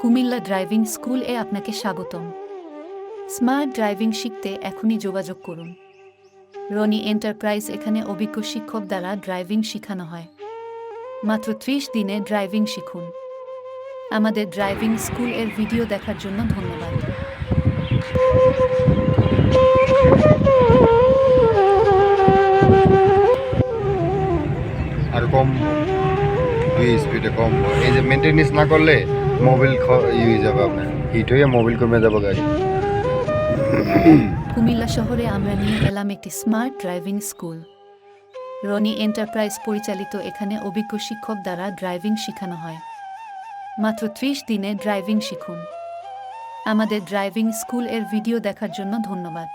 Comilla driving school এ আপনাকে স্বাগতম। Smart driving শিখতে এখনই যোগাযোগ করুন। রনি এন্টারপ্রাইজ এখানে অভিজ্ঞ শিক্ষক দ্বারা ড্রাইভিং শেখানো হয়। মাত্র ত্রিশ দিনে ড্রাইভিং শিখুন। আমাদের ড্রাইভিং স্কুলের ভিডিও দেখার জন্য ধন্যবাদ। আর কম স্পিডে কম। এই যে মেনটেনেন্স না করলে মোবিল ই হয়ে যাবে আপনার হিট হয়ে মোবিল কমে যাবে গাড়ি। কুমিল্লা শহরে আমরা নিয়ে এলাম একটি smart driving school Roni enterprise পরিচালিত এখানে অভিজ্ঞ শিক্ষক দ্বারা ড্রাইভিং শেখানো হয়। মাত্র ত্রিশ দিনে ড্রাইভিং শিখুন। আমাদের ড্রাইভিং স্কুলের ভিডিও দেখার জন্য ধন্যবাদ।